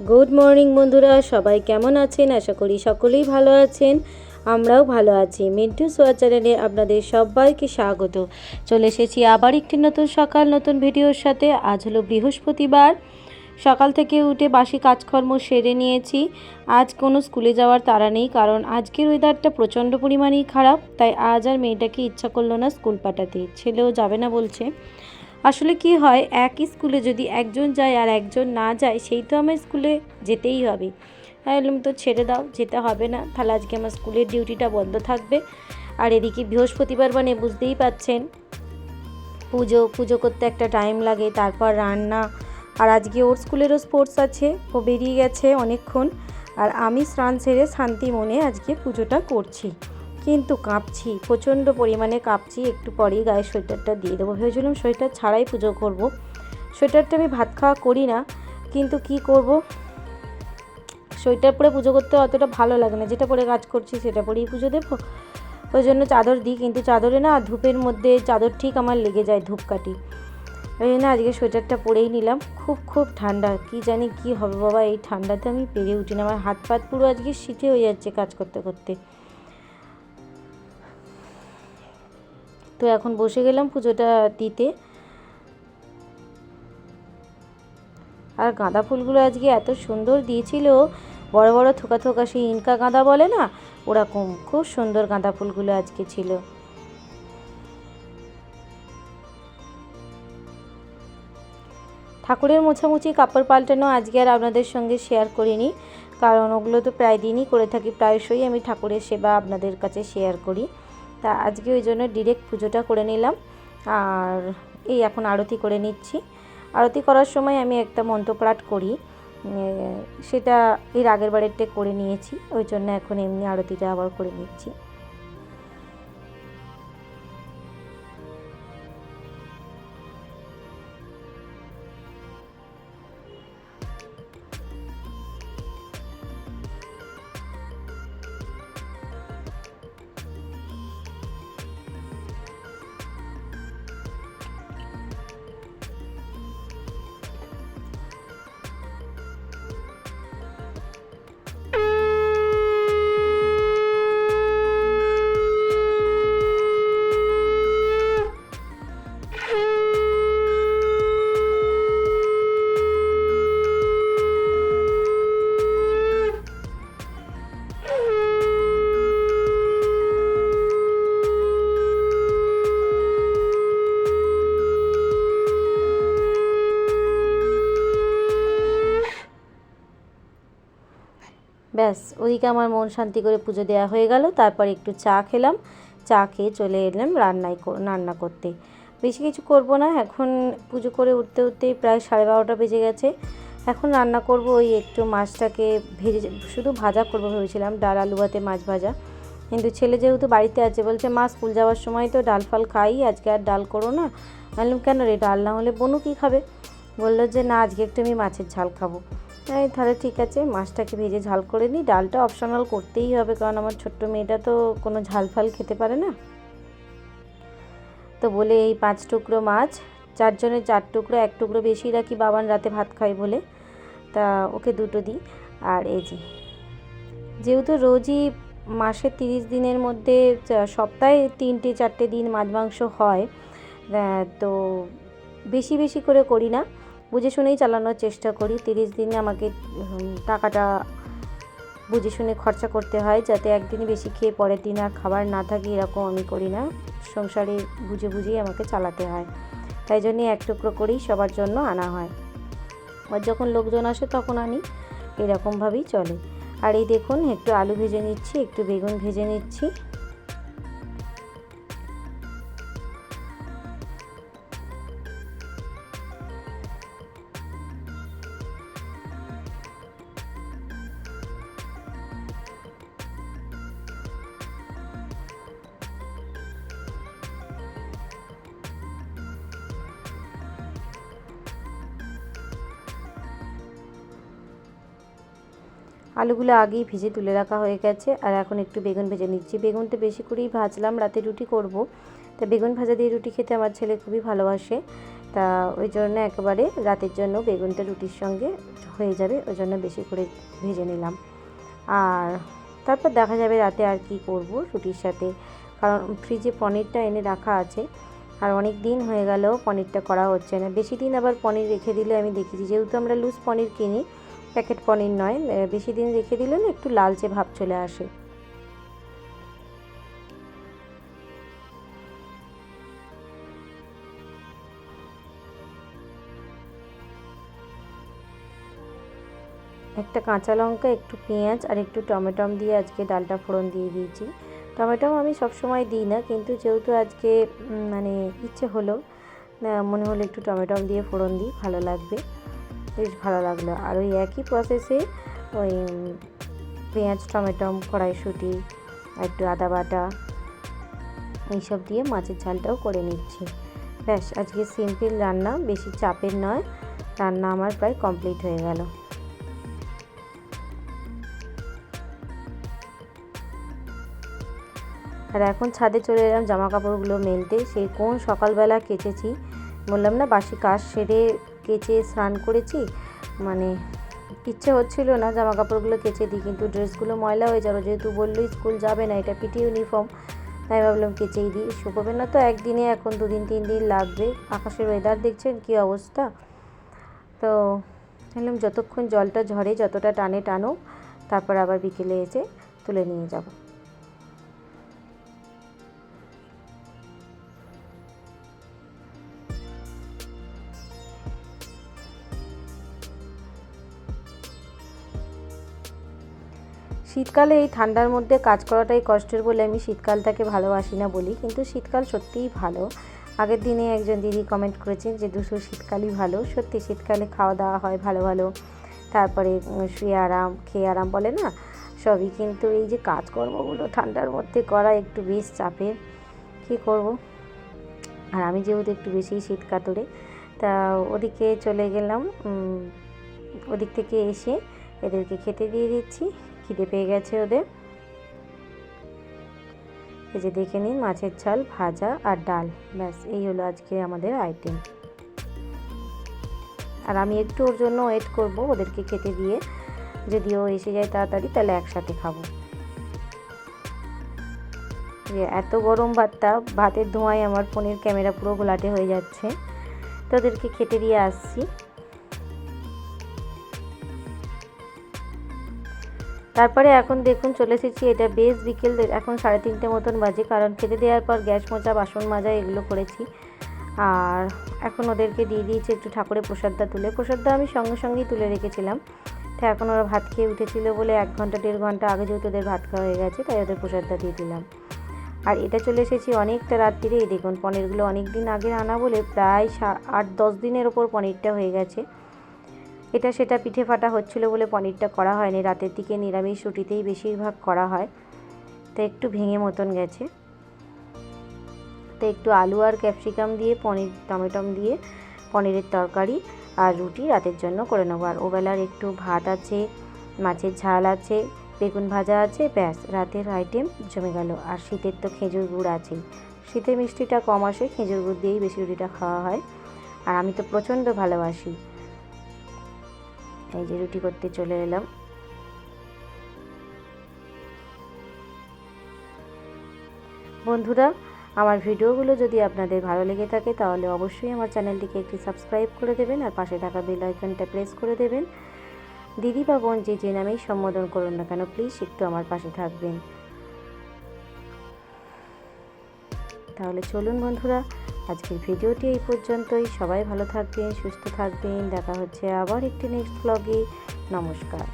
Good morning বন্ধুরা। সবাই কেমন আছেন? আশা করি সকলেই ভালো আছেন। আমরাও ভালো আছি। মিন্টু সোয়া চ্যানেলে আপনাদের সবাইকে স্বাগত। চলে এসেছি আবার একটি নতুন সকাল, নতুন ভিডিওর সাথে। আজ হলো বৃহস্পতিবার। সকাল থেকে উঠে বাসি কাজকর্ম সেরে নিয়েছি। আজ কোনো স্কুলে যাওয়ার তাড়া নেই, কারণ আজকের ওয়েদারটা প্রচণ্ড পরিমাণেই খারাপ। তাই আজ আর মেয়েটাকে ইচ্ছা করল না স্কুল পাঠাতে। ছেলেও যাবে না বলছে। আসলে কি হয় একই স্কুলে যদি একজন যায় আর একজন না যায়, সেই তো আমার স্কুলে যেতেই হবে। বললাম তো ছেড়ে দাও, যেতে হবে না। তাহলে আজকে আমার স্কুলের ডিউটিটা বন্ধ থাকবে। আর এদিকে বৃহস্পতিবার মানে বুঝতেই পাচ্ছেন, পুজো পুজো করতে একটা টাইম লাগে, তারপর রান্না। আর আজকে ওর স্কুলেরও স্পোর্টস আছে, ও বেরিয়ে গেছে অনেকক্ষণ। আর আমি স্নান সেরে শান্তি মনে আজকে পুজোটা করছি। কিন্তু কাঁপছি, প্রচণ্ড পরিমাণে কাঁপছি। একটু পরেই গায়ে সোয়েটারটা দিয়ে দেবো। ভেবেছিলাম সোয়েটার ছাড়াই পুজো করব। সোয়েটারটা আমি ভাত খাওয়া করি না, কিন্তু কি করব? সোয়েটার পরে পুজো করতে অতটা ভালো লাগে না। যেটা পরে কাজ করছি সেটা পরেই পুজো দেবো। ওই জন্য চাদর দিই, কিন্তু চাদরে না ধূপের মধ্যে চাদর ঠিক আমার লেগে যায় ধূপকাঠি। ওই জন্য আজকে সোয়েটারটা পরেই নিলাম। খুব খুব ঠান্ডা। কি জানি কি হবে বাবা, এই ঠান্ডাতে আমি পেরে উঠি না। আমার হাত পাত পুরো আজকে শীতে হয়ে যাচ্ছে কাজ করতে করতে। তো এখন বসে গেলাম পুজোটা দিতে। আর গাঁদা ফুলগুলো আজকে এত সুন্দর দিয়েছিল, বড় বড় থোকা থোকা সেই ইনকা গাঁদা বলে না? ওরকম খুব সুন্দর গাঁদা ফুলগুলো আজকে ছিল। ঠাকুরের মোছামুছি, কাপড় পাল্টানো আজকে আর আপনাদের সঙ্গে শেয়ার করিনি, কারণ ওগুলো তো প্রায় দিনই করে থাকি, প্রায়শই আমি ঠাকুরের সেবা আপনাদের কাছে শেয়ার করি। তা আজকে ওই জন্য ডিরেক্ট পুজোটা করে নিলাম। আর এই এখন আরতি করে নিচ্ছি। আরতি করার সময় আমি একটা মন্ত্রপাঠ করি। সেটা এর আগের বারেরটা করে নিয়েছি। ওই জন্য এখন এমনি আরতিটা আবার করে নিচ্ছি। ব্যাস, ওদিকে আমার মন শান্তি করে পুজো দেওয়া হয়ে গেল। তারপর একটু চা খেলাম। চা খেয়ে চলে এলাম রান্নায় রান্না করতে। বেশি কিছু করব না। এখন পুজো করে উঠতে উঠতেই প্রায় সাড়ে বারোটা বেজে গেছে। এখন রান্না করব ওই একটু মাছটাকে ভেজে, শুধু ভাজা করব ভেবেছিলাম, ডাল, আলু ভাতে মাছ ভাজা। কিন্তু ছেলে যেহেতু বাড়িতে আছে, বলছে, মা, স্কুল যাওয়ার সময় তো ডাল ফাল খাই, আজকে আর ডাল করো না। বললাম, কেন রে, ডাল না হলে বনু কী খাবে? বলল যে, না, আজকে একটু আমি মাছের ঝাল খাব। তাহলে ঠিক আছে, মাছটাকে ভেজে ঝাল করে নিই। ডালটা অপশনাল করতেই হবে, কারণ আমার ছোট্ট মেয়েটা তো কোনো ঝাল ফাল খেতে পারে না। তো বলে এই পাঁচ টুকরো মাছ, চারজনের চার টুকরো, এক টুকরো বেশি রাখি, বাবান রাতে ভাত খাই বলে। তা ওকে দুটো দিই। আর এই যে, যেহেতু রোজই মাসের তিরিশ দিনের মধ্যে সপ্তাহে তিনটে, চারটে দিন মাছ মাংস হয় তো বেশি বেশি করে করি না। বুঝে শুনেই চালানোর চেষ্টা করি। তিরিশ দিনে আমাকে টাকাটা বুঝে শুনে খরচা করতে হয় যাতে একদিনই বেশি খেয়ে পরের দিন আর খাবার না থাকে, এরকম আমি করি না। সংসারে বুঝে বুঝেই আমাকে চালাতে হয়। তাই জন্যে এক টুকরো করেই সবার জন্য আনা হয়। আর যখন লোকজন আসে তখন আনি, এরকমভাবেই চলে। আর এই দেখুন, একটু আলু ভেজে নিচ্ছি, একটু বেগুন ভেজে নিচ্ছি। আলুগুলো আগেই ভেজে তুলে রাখা হয়ে গেছে আর এখন একটু বেগুন ভেজে নিচ্ছি। বেগুনটা বেশি করেই ভাজলাম, রাতে রুটি করব। তা বেগুন ভাজা দিয়ে রুটি খেতে আমার ছেলে খুবই ভালোবাসে। তা ওই জন্য একেবারে রাতের জন্য বেগুনটা রুটির সঙ্গে হয়ে যাবে, ওই জন্য বেশি করে ভেজে নিলাম। আর তারপর দেখা যাবে রাতে আর কি করব রুটির সাথে। কারণ ফ্রিজে পনিরটা এনে রাখা আছে। আর অনেক দিন হয়ে গেল পনিরটা করা হচ্ছে না। বেশি দিন আবার পনির রেখে দিলে আমি দেখেছি, যেহেতু আমরা লুজ পনির কিনি প্যাকেট পনির নয় বেশি দিন রেখে দিলে না একটু লালচে ভাব চলে আসে। একটা কাঁচা লঙ্কা, একটু পেঁয়াজ আর একটু টমেটম দিয়ে আজকে ডালটা ফোড়ন দিয়ে দিয়েছি। টমেটো আমি সবসময় দিই না, কিন্তু যেহেতু আজকে মানে ইচ্ছে হলো মনে হলো একটু টমেটম দিয়ে ফোড়ন দিই, ভালো লাগবে। বেশ ভালো লাগল। আর ওই একই প্রসেসে ওই পেঁয়াজ, টমেটো, কড়াইশুঁটি, একটু আদা বাটা এইসব দিয়ে মাছের ঝালটাও করে নিচ্ছি। ব্যাস, আজকে সিম্পল রান্না, বেশি চাপের নয়। রান্না আমার প্রায় কমপ্লিট হয়ে গেল। আর এখন ছাদে চলে এলাম জামা কাপড়গুলো মেলতে। সেই কোন সকালবেলা কেচেছি, বললাম না বাসি কাজ সেরে কেচে স্নান করেছি। মানে ইচ্ছে হচ্ছিল না জামা কাপড়গুলো কেচে দিই, কিন্তু ড্রেসগুলো ময়লা হয়ে যাবে। যেহেতু বলল স্কুল যাবে না, এটা পিটি ইউনিফর্ম, তাই ভাবলাম কেচেই দিই। শুকোবে না তো একদিনে, এখন দুদিন, তিন দিন লাগবে। আকাশের ওয়েদার দেখছেন কী অবস্থা? তো ভাবলাম যতক্ষণ জলটা ঝরে, যতটা টানে টানো তারপর আবার বিকেলে এসে তুলে নিয়ে যাব। শীতকালে এই ঠান্ডার মধ্যে কাজ করাটাই কষ্টের বলে আমি শীতকালটাকে ভালোবাসি না বলি, কিন্তু শীতকাল সত্যিই ভালো। আগের দিনে একজন দিদি কমেন্ট করেছেন যে, দুশো শীতকালই ভালো। সত্যি শীতকালে খাওয়া দাওয়া হয় ভালো ভালো। তারপরে শুয়ে আরাম, খেয়ে আরাম বলে না? সবই কিন্তু এই যে কাজকর্মগুলো ঠান্ডার মধ্যে করা একটু বেশ চাপের। কী করব? আর আমি যেহেতু একটু বেশি শীত কাতরে, তা ওদিকে চলে গেলাম ওদিক থেকে এসে এদেরকে খেতে দিয়ে দিচ্ছি। খিদে পেয়ে গেছে ওদের। এই যে দেখে নিন, মাছের ঝাল, ভাজা আর ডাল। ব্যাস, এই হলো আজকে আমাদের আইটেম আর আমি একটু ওর জন্য ওয়েট করব, ওদেরকে খেতে দিয়ে। যদি ও এসে যায় তাড়াতাড়ি, তাহলে একসাথে খাব। যে এত গরম ভাতটা, ভাতের ধোঁয়ায় আমার ফোনের ক্যামেরা পুরো গোলাটে হয়ে যাচ্ছে। তো ওদেরকে খেতে দিয়ে আসছি। তারপরে এখন দেখুন চলে এসেছি, এটা বেশ বিকেল এখন সাড়ে তিনটে মতন বাজে, কারণ খেতে দেওয়ার পর গ্যাস মোচা বাসন মাজা এগুলো করেছি। আর এখন ওদেরকে দিয়ে দিয়েছি একটু ঠাকুরের প্রসাদটা তুলে। প্রসাদটা আমি সঙ্গে সঙ্গেই তুলে রেখেছিলাম। তো এখন ওরা ভাত খেয়ে উঠেছিল বলে এক ঘণ্টা, দেড় ঘণ্টা আগে যেহেতু ওদের ভাত খাওয়া হয়ে গেছে, তাই ওদের প্রসাদটা দিয়ে দিলাম। আর এটা চলে এসেছি অনেকটা রাত্রিরে, এই দেখুন পনিরগুলো অনেক দিন আগে আনা বলে প্রায় আট, দশ দিনের ওপর পনিরটা হয়ে গেছে। এটা সেটা পিঠে ফাটা হচ্ছিল বলে পনিরটা করা হয়নি। রাতের দিকে নিরামিষ রুটিতেই বেশিরভাগ করা হয়। তো একটু ভেঙে মতন গেছে। তো একটু আলু আর ক্যাপসিকাম দিয়ে, পনির, টমেটম দিয়ে পনিরের তরকারি আর রুটি রাতের জন্য করে নেব। আর ওবেলার একটু ভাত আছে, মাছের ঝাল আছে, বেগুন ভাজা আছে, ব্যাস, রাতের আইটেম জমে গেল। আর শীতের তো খেজুর গুড় আছেই। শীতে মিষ্টিটা কম আসে, খেজুর গুড় দিয়েই বেশি রুটিটা খাওয়া হয়। আর আমি তো প্রচণ্ড ভালোবাসি। এই যে রুটি করতে চলে এলাম। বন্ধুরা, আমার ভিডিওগুলো যদি আপনাদের ভালো লেগে থাকে, তাহলে অবশ্যই আমার চ্যানেলটিকে একটি সাবস্ক্রাইব করে দেবেন আর পাশে থাকা বেল আইকনটা প্রেস করে দেবেন। দিদি বা বোন যে যে নামেই সম্বোধন করুন না কেন, প্লিজ একটু আমার পাশে থাকবেন। তাহলে চলুন বন্ধুরা আজকের ভিডিওটি এই পর্যন্তই। সবাই ভালো থাকবেন, সুস্থ থাকবেন। দেখা হচ্ছে আবার একটি নেক্সট ব্লগে নমস্কার।